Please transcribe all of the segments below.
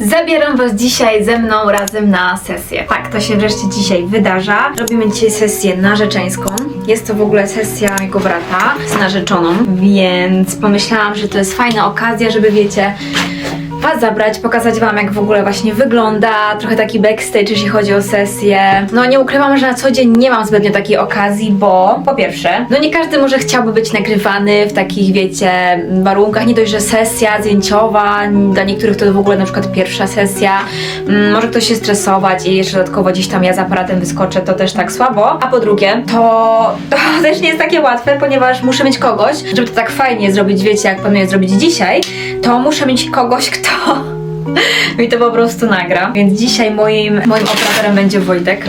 Zabieram Was dzisiaj ze mną razem na sesję. Tak, to się wreszcie dzisiaj wydarza. Robimy dzisiaj sesję narzeczeńską. Jest to w ogóle sesja mojego brata z narzeczoną, więc pomyślałam, że to jest fajna okazja, żeby wiecie, Was zabrać, pokazać Wam jak w ogóle właśnie wygląda, trochę taki backstage, jeśli chodzi o sesję. No nie ukrywam, że na co dzień nie mam zbytnio takiej okazji, bo po pierwsze, no nie każdy może chciałby być nagrywany w takich, wiecie, warunkach, nie dość, że sesja zdjęciowa, dla niektórych to w ogóle na przykład pierwsza sesja, mm, może ktoś się stresować i jeszcze dodatkowo gdzieś tam ja z aparatem wyskoczę, to też tak słabo. A po drugie, to, to też nie jest takie łatwe, ponieważ muszę mieć kogoś, żeby to tak fajnie zrobić, wiecie, jak planuję zrobić dzisiaj, to muszę mieć kogoś, kto mi to po prostu nagra. Więc dzisiaj moim, moim operatorem będzie Wojtek.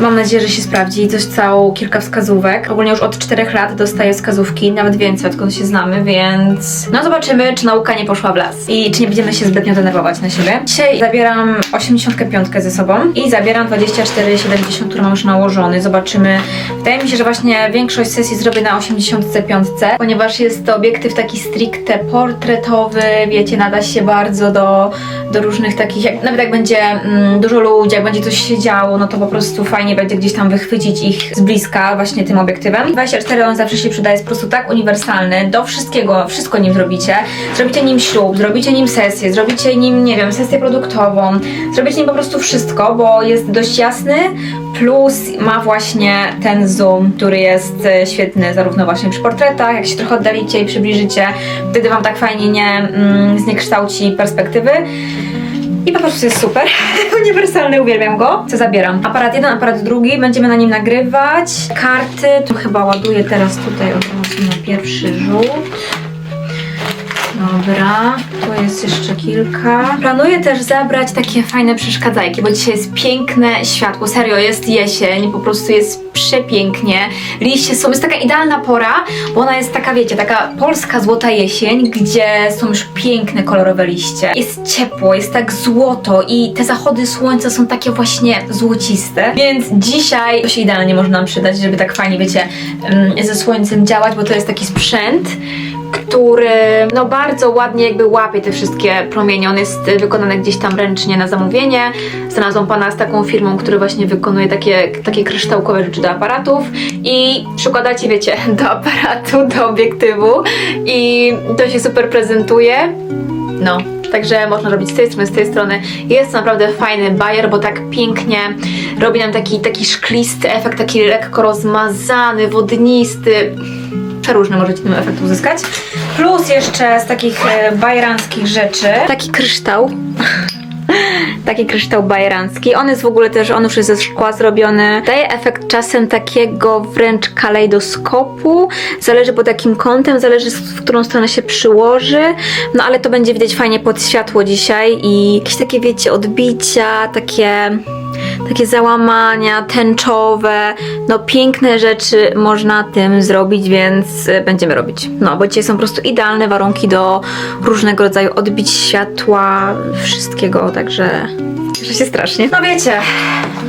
Mam nadzieję, że się sprawdzi. Dostał kilka wskazówek. Ogólnie już od 4 lat dostaję wskazówki, nawet więcej, odkąd się znamy, więc no zobaczymy, czy nauka nie poszła w las i czy nie będziemy się zbytnio denerwować na siebie. Dzisiaj zabieram 85 ze sobą i zabieram 24,70, który mam już nałożony. Zobaczymy. Wydaje mi się, że właśnie większość sesji zrobię na 85, ponieważ jest to obiektyw taki stricte portretowy, wiecie, nada się bardzo do, do różnych takich, jak, nawet jak będzie mm, dużo ludzi, jak będzie coś się działo, no to po prostu fajnie będzie gdzieś tam wychwycić ich z bliska właśnie tym obiektywem. 24 on zawsze się przydaje, jest po prostu tak uniwersalny, do wszystkiego, wszystko nim zrobicie. Zrobicie nim ślub, zrobicie nim sesję, zrobicie nim, nie wiem, sesję produktową, zrobicie nim po prostu wszystko, bo jest dość jasny, plus ma właśnie ten zoom, który jest e, świetny zarówno właśnie przy portretach, jak się trochę oddalicie i przybliżycie, wtedy wam tak fajnie nie mm, zniekształci perspektywy. I po prostu jest super. Uniwersalny, uwielbiam go. Co zabieram? Aparat jeden, aparat drugi. Będziemy na nim nagrywać. Karty. Tu chyba ładuję teraz tutaj od razu na pierwszy rzut. Dobra, tu jest jeszcze kilka. Planuję też zabrać takie fajne przeszkadzajki, bo dzisiaj jest piękne światło. Serio, jest jesień, po prostu jest przepięknie. Liście są, jest taka idealna pora, bo ona jest taka, wiecie, taka polska złota jesień, gdzie są już piękne, kolorowe liście. Jest ciepło, jest tak złoto i te zachody słońca są takie właśnie złociste. Więc dzisiaj to się idealnie może nam przydać, żeby tak fajnie, wiecie, mm, ze słońcem działać, bo to jest taki sprzęt, który no bardzo ładnie jakby łapie te wszystkie promienie. On jest y, wykonany gdzieś tam ręcznie na zamówienie. Znalazłam pana z taką firmą, który właśnie wykonuje takie, takie kryształkowe rzeczy do aparatów i przykładacie, wiecie, do aparatu, do obiektywu i to się super prezentuje. No, Także można robić z tej strony, z tej strony. Jest naprawdę fajny bajer, bo tak pięknie robi nam taki, taki szklisty efekt, taki lekko rozmazany, wodnisty przeróżne możecie tym efekt uzyskać. Plus jeszcze z takich e, bajeranckich rzeczy taki kryształ. Taki kryształ bajerancki. On jest w ogóle też, on już jest ze szkła zrobiony. Daje efekt czasem takiego wręcz kalejdoskopu. Zależy pod jakim kątem, zależy w którą stronę się przyłoży. No ale to będzie widać fajnie pod światło dzisiaj i jakieś takie wiecie odbicia, takie takie załamania tęczowe, no piękne rzeczy można tym zrobić, więc y, będziemy robić. No, bo dzisiaj są po prostu idealne warunki do różnego rodzaju odbić światła, wszystkiego, także że się strasznie. No wiecie,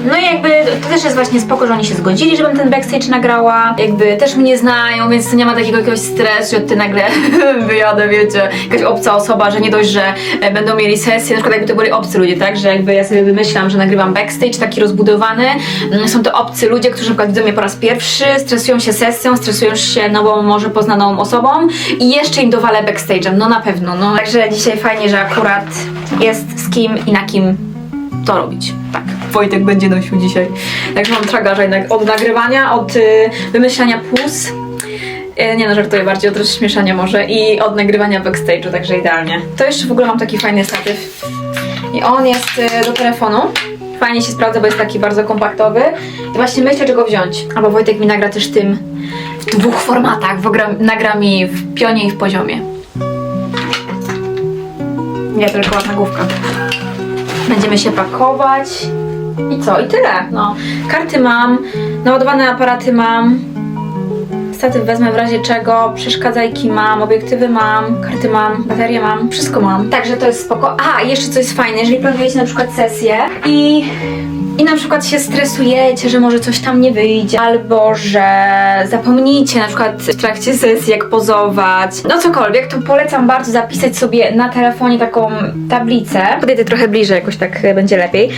no i jakby to też jest właśnie spoko, że oni się zgodzili, żebym ten backstage nagrała. Jakby też mnie znają, więc nie ma takiego jakiegoś stresu, że ty nagle wyjadę, wiecie, jakaś obca osoba, że nie dość, że e, będą mieli sesję, na przykład jakby to byli obcy ludzie, tak, że jakby ja sobie wymyślam, że nagrywam backstage taki rozbudowany, Mm, są to obcy ludzie, którzy na przykład widzą mnie po raz pierwszy, stresują się sesją, stresują się nową, może poznaną osobą i jeszcze im dowalę backstage'em, no na pewno, no. Także dzisiaj fajnie, że akurat jest z kim i na kim to robić. Tak. Wojtek będzie nosił dzisiaj. Także mam tragarza jednak od nagrywania, od y, wymyślania plus. Y, nie no, żartuję bardziej, od rozśmieszania może i od nagrywania backstage'u, także idealnie. To jeszcze w ogóle mam taki fajny statyw. I on jest y, do telefonu. Fajnie się sprawdza, bo jest taki bardzo kompaktowy. I właśnie myślę, czego wziąć. Albo Wojtek mi nagra też tym w dwóch formatach. Wogra, nagra mi w pionie i w poziomie. Nie, tylko ładna główka. Będziemy się pakować. I co? I tyle. No. Karty mam, naładowane aparaty mam. statyw wezmę w razie czego, przeszkadzajki mam, obiektywy mam, karty mam, baterie mam, wszystko mam. Także to jest spoko. A, jeszcze co jest fajne, jeżeli planujecie na przykład sesję i i na przykład się stresujecie, że może coś tam nie wyjdzie, albo że zapomnicie na przykład w trakcie sesji jak pozować, no cokolwiek, to polecam bardzo zapisać sobie na telefonie taką tablicę. Podejdę trochę bliżej, jakoś tak będzie lepiej.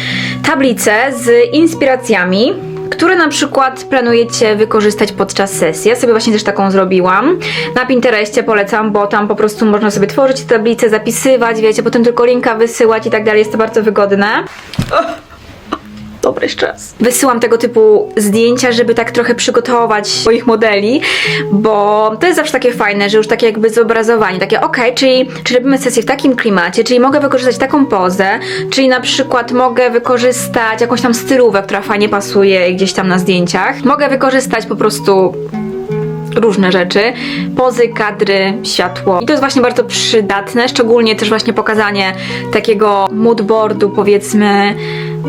Tablicę z inspiracjami które na przykład planujecie wykorzystać podczas sesji. Ja sobie właśnie też taką zrobiłam. Na Pinterestie polecam, bo tam po prostu można sobie tworzyć tablice, zapisywać, wiecie, potem tylko linka wysyłać i tak dalej. Jest to bardzo wygodne. Dobry czas. Wysyłam tego typu zdjęcia, żeby tak trochę przygotować moich modeli, bo to jest zawsze takie fajne, że już takie jakby zobrazowanie, takie okej, czyli, czyli robimy sesję w takim klimacie, czyli mogę wykorzystać taką pozę, czyli na przykład mogę wykorzystać jakąś tam stylówę, która fajnie pasuje gdzieś tam na zdjęciach. Mogę wykorzystać po prostu różne rzeczy, pozy, kadry, światło. I to jest właśnie bardzo przydatne, szczególnie też właśnie pokazanie takiego moodboardu, powiedzmy,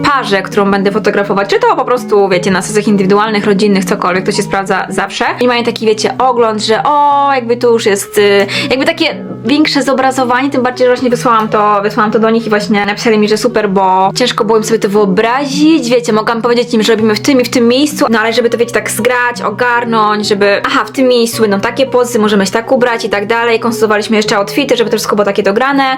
parze, którą będę fotografować, czy to po prostu, wiecie, na sesjach indywidualnych, rodzinnych, cokolwiek, to się sprawdza zawsze. I mają taki, wiecie, ogląd, że o, jakby tu już jest, y, jakby takie większe zobrazowanie, tym bardziej, że właśnie wysłałam to, wysłałam to do nich i właśnie napisali mi, że super, bo ciężko było im sobie to wyobrazić, wiecie, mogłam powiedzieć im, że robimy w tym i w tym miejscu, no ale żeby to, wiecie, tak zgrać, ogarnąć, żeby, aha, w tym miejscu będą takie pozy, możemy się tak ubrać i tak dalej, konsultowaliśmy jeszcze outfity, żeby to wszystko było takie dograne,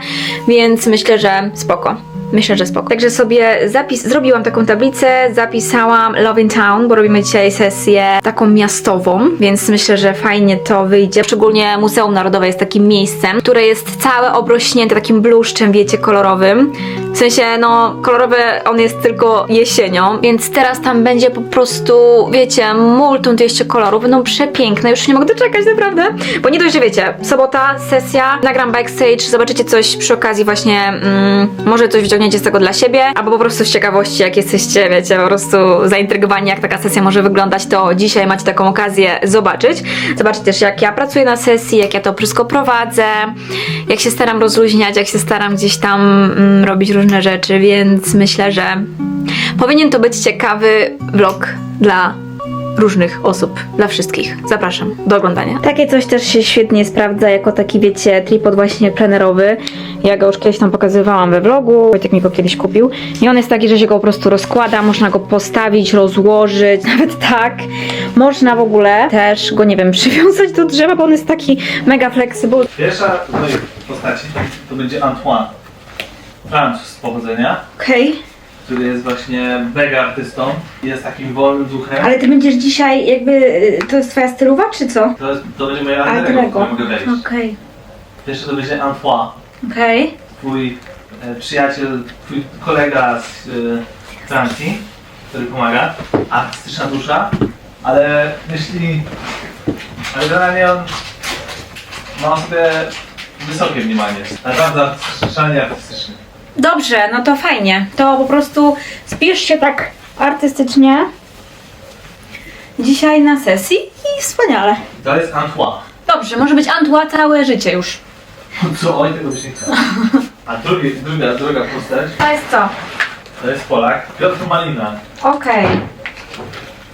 więc myślę, że spoko. Myślę, że spoko. Także sobie zapis, zrobiłam taką tablicę, zapisałam Love in Town, bo robimy dzisiaj sesję taką miastową, więc myślę, że fajnie to wyjdzie. Szczególnie Muzeum Narodowe jest takim miejscem, które jest całe obrośnięte takim bluszczem, wiecie, kolorowym. W sensie, no, kolorowy on jest tylko jesienią, więc teraz tam będzie po prostu, wiecie, multum jeszcze kolorów. Będą przepiękne, już nie mogę doczekać, naprawdę. Bo nie dość, że wiecie, sobota, sesja, nagram backstage, zobaczycie coś przy okazji właśnie, mm, może coś wyciągniecie z tego dla siebie, albo po prostu z ciekawości, jak jesteście, wiecie, po prostu zaintrygowani, jak taka sesja może wyglądać, to dzisiaj macie taką okazję zobaczyć. Zobaczcie też, jak ja pracuję na sesji, jak ja to wszystko prowadzę, jak się staram rozluźniać, jak się staram gdzieś tam mm, robić różne rzeczy, więc myślę, że powinien to być ciekawy vlog dla różnych osób, dla wszystkich. Zapraszam do oglądania. Takie coś też się świetnie sprawdza jako taki, wiecie, tripod właśnie plenerowy. Ja go już kiedyś tam pokazywałam we vlogu, Wojtek mi go kiedyś kupił. I on jest taki, że się go po prostu rozkłada, można go postawić, rozłożyć, nawet tak. Można w ogóle też go, nie wiem, przywiązać do drzewa, bo on jest taki mega flexible. Pierwsza z moich postaci to będzie Antoine. Francuz z pochodzenia, Okej. Który jest właśnie mega artystą. Jest takim wolnym duchem. Ale ty będziesz dzisiaj jakby, y, to jest twoja stylowa, czy co? To, jest, to będzie moje Alter alter ego, ego. które mogę wejść. Okej. Pierwsze to będzie Antoine. Okej. Twój e, przyjaciel, twój kolega z e, Francji, który pomaga. Artystyczna dusza. Ale myśli... Ale generalnie on ma o sobie wysokie mniemanie. Naprawdę szalenie artystyczny. Dobrze, no to fajnie. To po prostu spisz się tak artystycznie dzisiaj na sesji i wspaniale. To jest Antoine. Dobrze, może być Antła całe życie już. Co? Oj, tego byś nie chciał. A drugi, druga, druga postać To jest co? to jest Polak, Piotr Malina. Okej,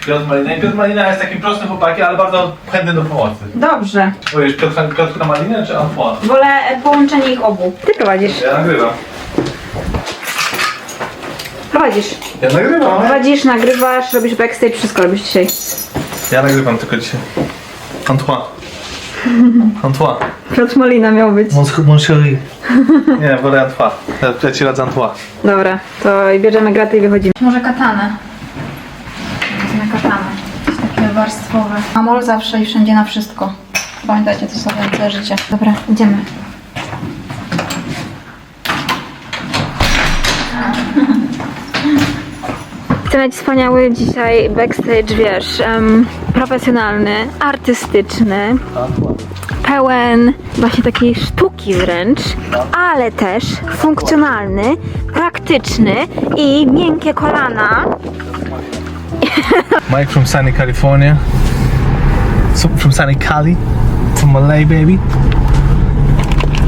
Piotr Malina. I Piotr Malina jest takim prostym chłopakiem, ale bardzo chętny do pomocy. dobrze. Mówisz Piotr, Piotra Malinę czy Antoine? Wolę połączenie ich obu. Ty prowadzisz. Ja nagrywam. Prowadzisz. Ja nagrywam. Prowadzisz, nagrywasz, robisz backstage, wszystko robisz dzisiaj. Ja nagrywam tylko dzisiaj. Antoine. Antoine. Piotr Malina miał być. Mon, mon chéri. Nie, wolę Antoine. Ja, ja ci radzę Antoine. Dobra, to bierzemy gratę i wychodzimy. Może katanę. Wezmę katanę. Jakieś takie warstwowe. Amol zawsze i wszędzie na wszystko. Pamiętajcie, to sobie całe życie. Dobra, idziemy. Chcę mieć wspaniały dzisiaj backstage, wiesz, em, profesjonalny, artystyczny, pełen właśnie takiej sztuki wręcz, ale też funkcjonalny, praktyczny i miękkie kolana. Mike from sunny California. So, from sunny Cali. From LA, baby.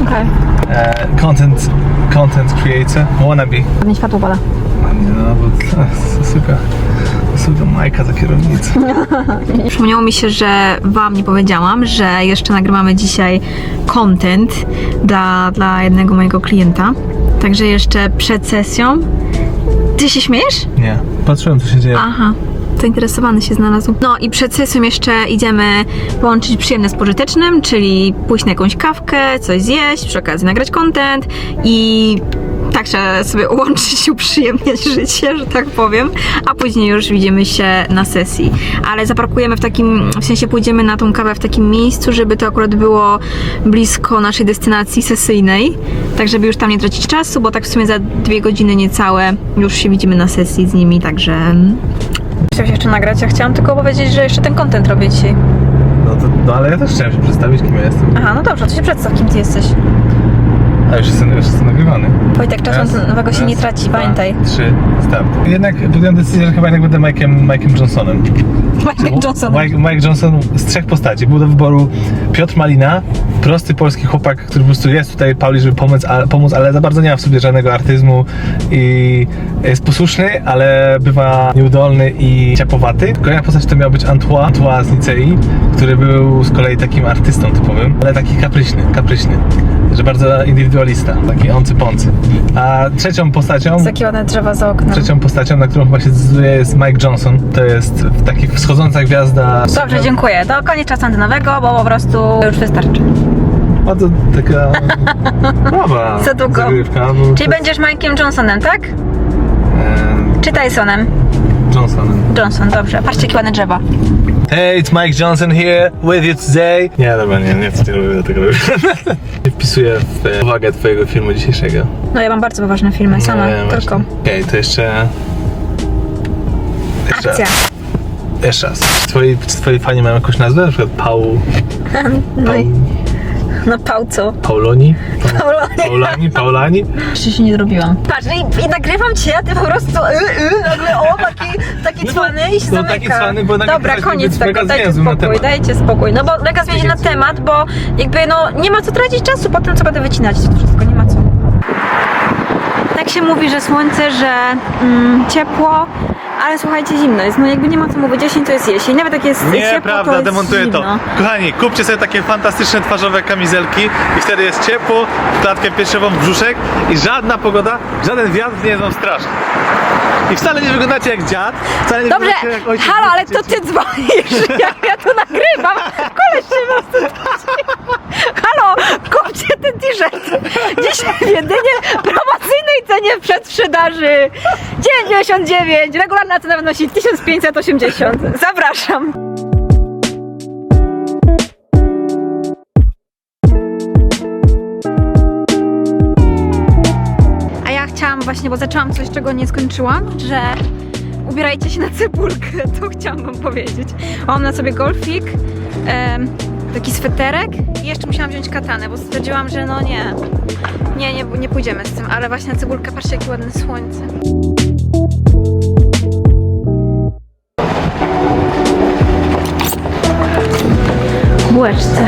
Okej. Uh, content, content creator. Wannabe. Światło pada. No, bo to super. sobie Majka za kierownicę. Przypomniało mi się, że Wam nie powiedziałam, że jeszcze nagrywamy dzisiaj content dla, dla jednego mojego klienta. Także jeszcze przed sesją. Ty się śmiejesz? Nie, patrzyłem co się dzieje. Aha. Zainteresowany się znalazł. No i przed sesją jeszcze idziemy połączyć przyjemne z pożytecznym, czyli pójść na jakąś kawkę, coś zjeść, przy okazji nagrać content i tak trzeba sobie ułączyć i uprzyjemniać życie, że tak powiem, a później już widzimy się na sesji. Ale zaparkujemy w takim, w sensie pójdziemy na tą kawę w takim miejscu, żeby to akurat było blisko naszej destynacji sesyjnej, tak żeby już tam nie tracić czasu, bo tak w sumie za dwie godziny niecałe już się widzimy na sesji z nimi, także Chciałam się jeszcze nagrać, ja chciałam tylko powiedzieć, że jeszcze ten content robię dzisiaj. No, to, no ale ja też chciałem się przedstawić, kim ja jestem. Aha, no dobrze, to się przedstaw, kim ty jesteś. A już jestem, już jestem nagrywany. Wojtek, czasem Raz, nowego się raz, nie traci, dwa, pamiętaj. Trzy, start. Jednak podjąłem decyzję, że chyba jednak będę Mike'em, Mike'em Johnsonem. Mike Johnson. Mike, Mike Johnson z trzech postaci. Był do wyboru Piotr Malina, prosty polski chłopak, który po prostu jest tutaj Pauli, żeby pomóc, a, pomóc, ale za bardzo nie ma w sobie żadnego artyzmu i jest posłuszny, ale bywa nieudolny i ciapowaty. Kolejna postać to miał być Antoine, Antoine z Nicei, który był z kolei takim artystą typowym, ale taki kapryśny, kapryśny, że bardzo indywidualista, taki oncy-poncy. A trzecią postacią... Takie ładne drzewa za oknem. Trzecią postacią, na którą chyba się zdecyduje jest Mike Johnson. To jest taki wschodząca gwiazda. Dobrze, dziękuję. To koniec czasu antynowego, bo po prostu już wystarczy. A to taka nowa Za długo. zagrywka. Bo Czyli to, będziesz Mike'iem Johnsonem, tak? e, Czy Tysonem? Johnsonem. Johnson, dobrze. Patrzcie, jakie ładne drzewa. Hey, it's Mike Johnson here with you today. Nie, dobra, nie, nie, nie robię tego. Nie wpisuję w e, uwagę twojego filmu dzisiejszego. No ja mam bardzo poważne filmy, sama, Nie, właśnie. tylko. Okej, to jeszcze... Jeszcze Akcja. Jeszcze raz. Czy twoi, czy twoi fani mają jakąś nazwę? Na przykład Paul... No, Paul i, no pał co? Pauloni? Pauloni. Paulani? Paulani? Jeszcze się nie zrobiłam. Patrz, i, i nagrywam cię, a ty po prostu y, y, nagle o, taki, taki No cwany i się no zamyka. taki cwany, bo Dobra, koniec tego, mega dajcie zwięzły na spokój, temat. dajcie spokój. No bo mega zmieni na temat, bo jakby no nie ma co tracić czasu po tym, co będę wycinać to wszystko, nie ma co. Tak się mówi, że słońce, że mm, ciepło, ale słuchajcie, zimno jest. No jakby nie ma co mówić, jesień to jest jesień. Nawet jak jest ciepło, to Nieprawda, jest demontuję to. zimno. Kochani, kupcie sobie takie fantastyczne twarzowe kamizelki i wtedy jest ciepło, klatkę piersiową, w brzuszek i żadna pogoda, żaden wiatr nie jest wam straszny. I wcale nie wyglądacie jak dziad, wcale nie Dobrze, wyglądacie jak ojciec. halo, ale to ty dzwonisz, jak ja tu nagrywam. Koleś się nas tu Halo, kupcie ten t-shirt. Dzisiaj w jedynie promocyjnej cenie przedsprzedaży. 9,99, regularna cena wynosi 1580. Zapraszam. A ja chciałam właśnie, bo zaczęłam coś, czego nie skończyłam, że ubierajcie się na cebulkę, to chciałam wam powiedzieć. Mam na sobie golfik, taki sweterek i jeszcze musiałam wziąć katanę, bo stwierdziłam, że no nie, nie, nie, nie pójdziemy z tym, ale właśnie na cebulkę, patrzcie jakie ładne słońce. Bułeczce.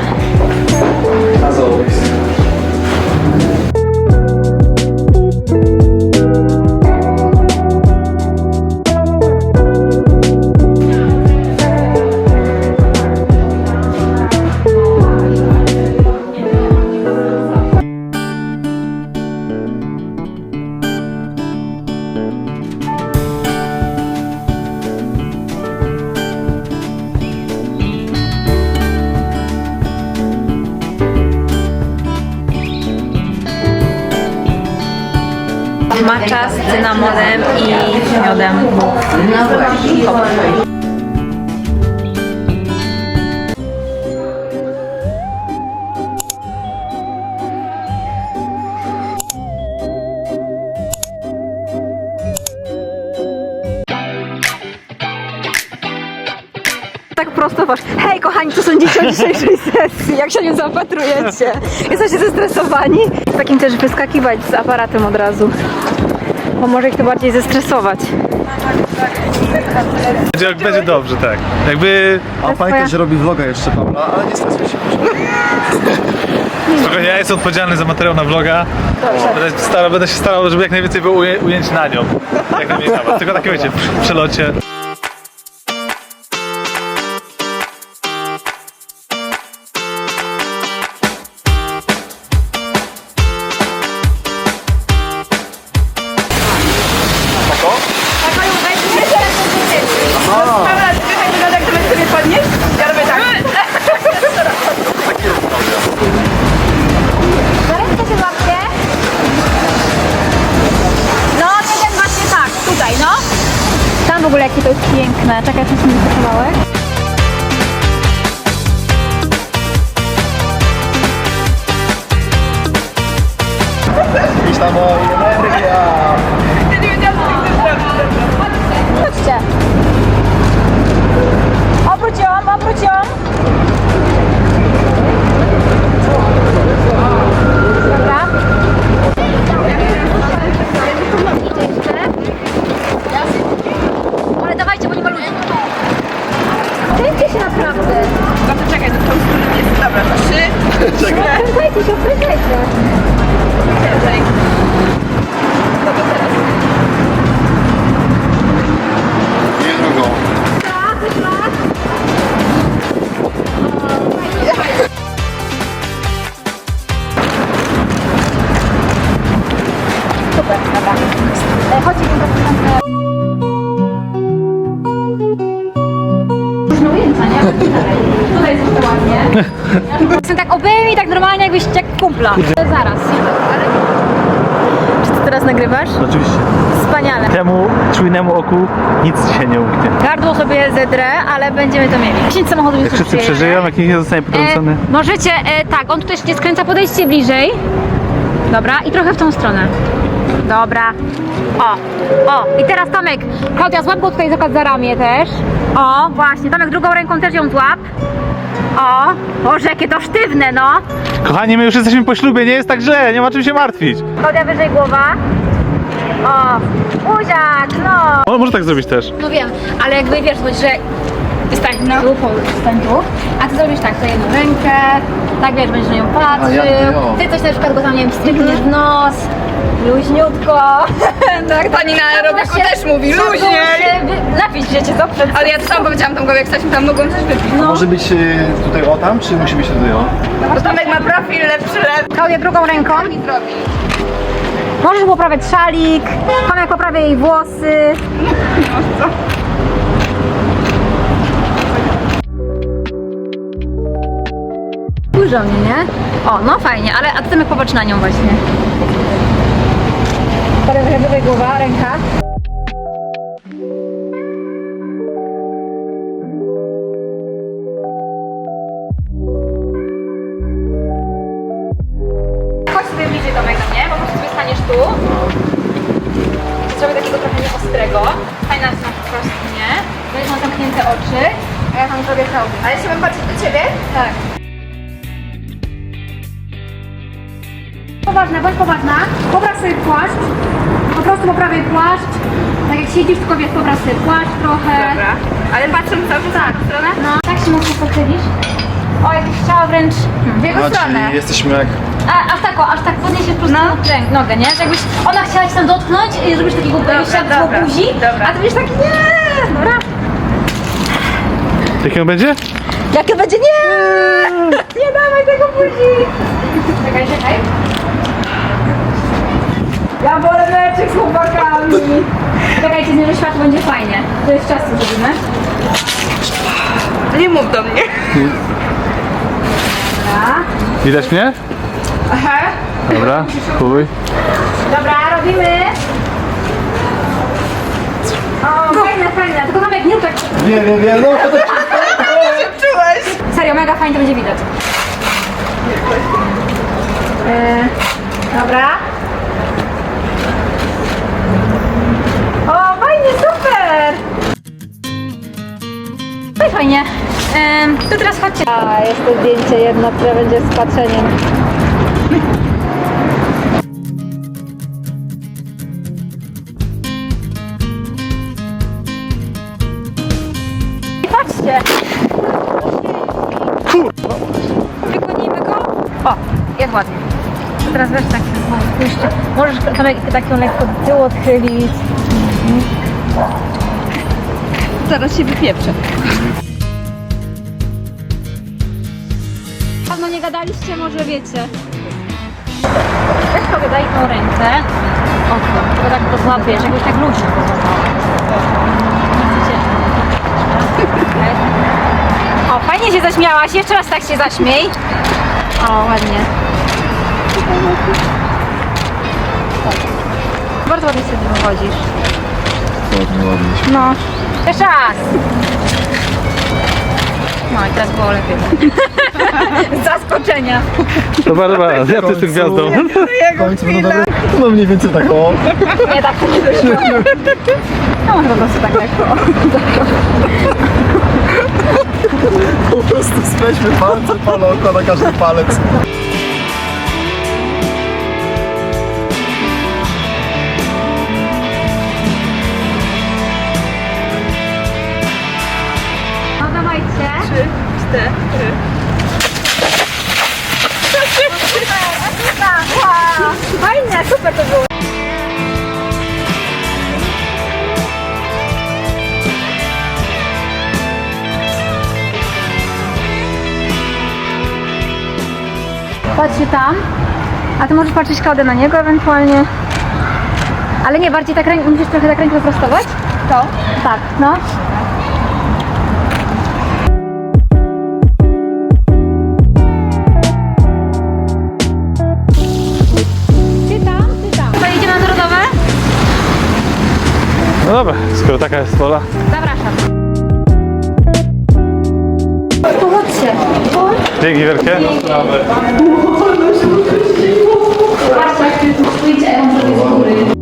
Tak prosto wasz. Hej kochani, co sądzicie o dzisiejszej sesji? Jak się nie zaopatrujecie? Jesteście zestresowani? Takim też wyskakiwać z aparatem od razu. Bo może ich to bardziej zestresować. Będzie, będzie dobrze, tak. Jakby... A pamiętaj, że robi vloga jeszcze Paula, ale nie stresuj się. Spokojnie, ja jestem odpowiedzialny za materiał na vloga. Będę, starał, będę się starał, żeby jak najwięcej było ujęć na nią. Jak najmniej na was. Tylko takie wiecie, w przelocie. Jest Tak obejmij, tak normalnie jakbyś jak kumpla. Zaraz. Czy ty teraz nagrywasz? Oczywiście. Wspaniale. Temu czujnemu oku nic się nie umknie. Gardło sobie zedrę, ale będziemy to mieli. 10 samochodów Jak już wszyscy przyjedzie. przeżyją, jak nikt nie zostanie potrącony. E, możecie, e, tak, on tutaj się skręca, podejdźcie bliżej. Dobra, i trochę w tą stronę. Dobra. O, o, i teraz Tomek, Klaudia, złap go tutaj za ramię też. O, właśnie, Tomek drugą ręką też ją złap. O, Boże, jakie to sztywne, no. Kochani, my już jesteśmy po ślubie, nie jest tak źle, nie ma czym się martwić. Klaudia, wyżej głowa. O, buziak, no. On może tak zrobić też. No wiem, ale jakby wiesz, chodź, że wystań No. tu, połóż, stań tu, a ty zrobisz tak, to jedną rękę, tak wiesz, będziesz na nią patrzył, A ja o. ty coś na przykład go tam, nie wiem, strykniesz w nos, luźniutko. Tak, pani na aerobiku się- też mówi, luźniej. się Napić, wiecie co, przed... Ale ja to sam powiedziałam Tomkowi, jak staliśmy tam, mogłam coś wypić. No. Może być y, tutaj o tam, czy musi być tutaj o? Bo Tomek ma profil lepszy, lepszy. Klaudię drugą ręką, I zrobi. możesz poprawiać szalik, Tomek poprawia jej włosy. Dużo mnie, nie? O, no fajnie, ale a ty Tomek popatrz na nią właśnie. Potem trochę wyżej głowa, ręka. Chodź Poważna, bądź poważna. Popraw sobie płaszcz. Po prostu poprawiaj płaszcz. Tak jak siedzisz, tylko wiesz, popraw sobie płaszcz trochę. Dobra. Ale patrzę cały czas tak. w tą stronę? No, tak się mocno pochylisz. O, jakbyś chciała wręcz... W jego A, stronę. czyli jesteśmy jak... A, aż tak, o, aż tak podniesie po prostu No. ręk, nogę, nie? Że jakbyś ona chciała cię tam dotknąć i zrobisz takiego Dobra, światło dobra, buzi, dobra. a ty będziesz tak nie, dobra? Jaki on będzie? Jakie będzie nie! Nie dawaj tego buzi! Czekaj, czekaj. Ja wolę meczek z chłopakami. Czekajcie, z nim światło będzie fajnie. To jest czas, co zrobimy. Nie mów do mnie. Dobra. Widać mnie? Aha. Dobra, chuj. Dobra, robimy. O, fajne, fajne. Tylko tam jak nie tak. Nie, nie, nie, no to Czułeś? Serio, mega fajnie to będzie widać. Yy, dobra. O, fajnie, super! No i fajnie. Ym, to teraz chodźcie. A, jest to zdjęcie jedno, które będzie z patrzeniem. I patrzcie! Wygonimy go. O, jak ładnie. To Teraz weź tak się spójrzcie. Możesz Tomek, tak ją lekko do tyłu odchylić. Zaraz się wypieprzę. Dawno nie gadaliście, może wiecie. Weź sobie daj tą rękę. O, tylko tak to złapiesz, jakbyś tak luźno. O, fajnie się zaśmiałaś. Jeszcze raz tak się zaśmiej. O, ładnie. Bardzo ładnie sobie wychodzisz. Ładnie, ładnie. No. Jeszcze raz. No i teraz było lepiej. Z zaskoczenia. Dobra, dobra, ja ty jestem gwiazdą. W końcu. No mniej więcej tak o. Nie tak to nie wyszło. No może po prostu tak lekko. Po prostu spleśmy palce, oko na każdy palec. Trzy, cztery. Fajne, super to było. Patrzcie tam, a ty możesz patrzeć Klaudę na niego ewentualnie. Ale nie, bardziej tak rękę, musisz trochę tak rękę wyprostować? To? Tak, no. Dobra, skoro taka jest wola. Zapraszam. Tu chodźcie. Dzięki wielkie. Zobaczcie, jak tu stójcie, a ja mam zrobić z góry.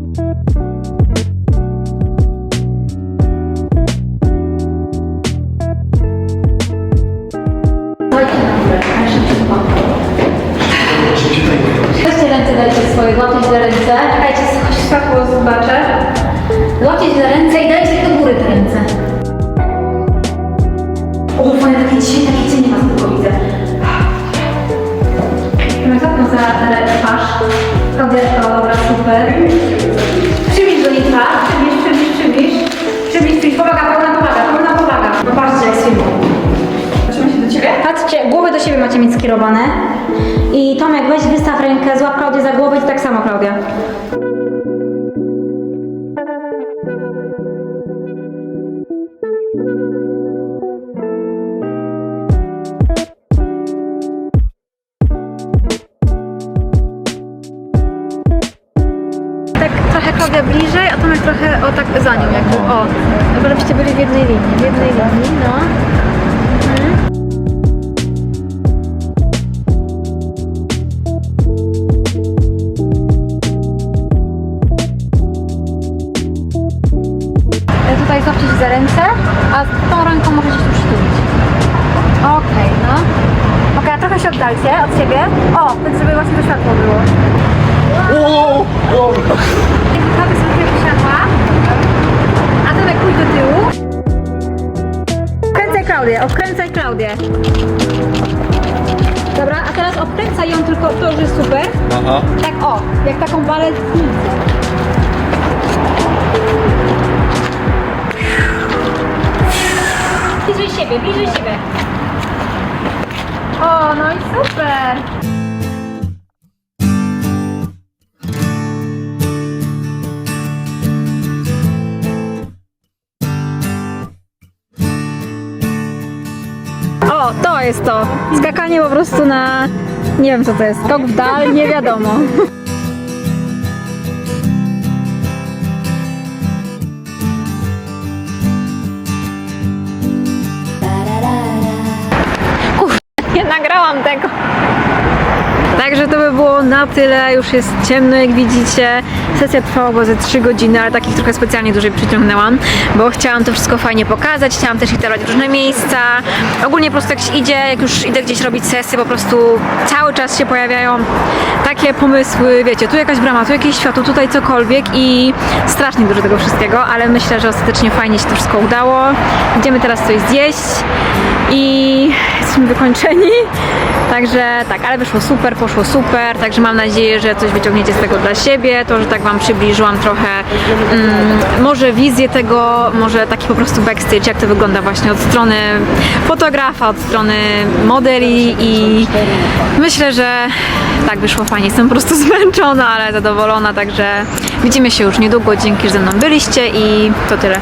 No. O, no i super. O, to jest to. Skakanie po prostu na... Nie wiem co to jest. Skok w dal, nie wiadomo. Na tyle. Już jest ciemno, jak widzicie. Sesja trwała chyba ze 3 godziny, ale takich trochę specjalnie dłużej przyciągnęłam, bo chciałam to wszystko fajnie pokazać. Chciałam też iterować w różne miejsca. Ogólnie po prostu jak się idzie, jak już idę gdzieś robić sesję, po prostu cały czas się pojawiają takie pomysły, wiecie, tu jakaś brama, tu jakieś światło, tutaj cokolwiek i strasznie dużo tego wszystkiego, ale myślę, że ostatecznie fajnie się to wszystko udało. Idziemy teraz coś zjeść i jesteśmy wykończeni. Także tak, ale wyszło super, poszło super, także mam nadzieję, że coś wyciągniecie z tego dla siebie, to, że tak Wam przybliżyłam trochę mm, może wizję tego, może taki po prostu backstage, jak to wygląda właśnie od strony fotografa, od strony modeli i myślę, że tak wyszło fajnie, jestem po prostu zmęczona, ale zadowolona, także widzimy się już niedługo, dzięki, że ze mną byliście i to tyle.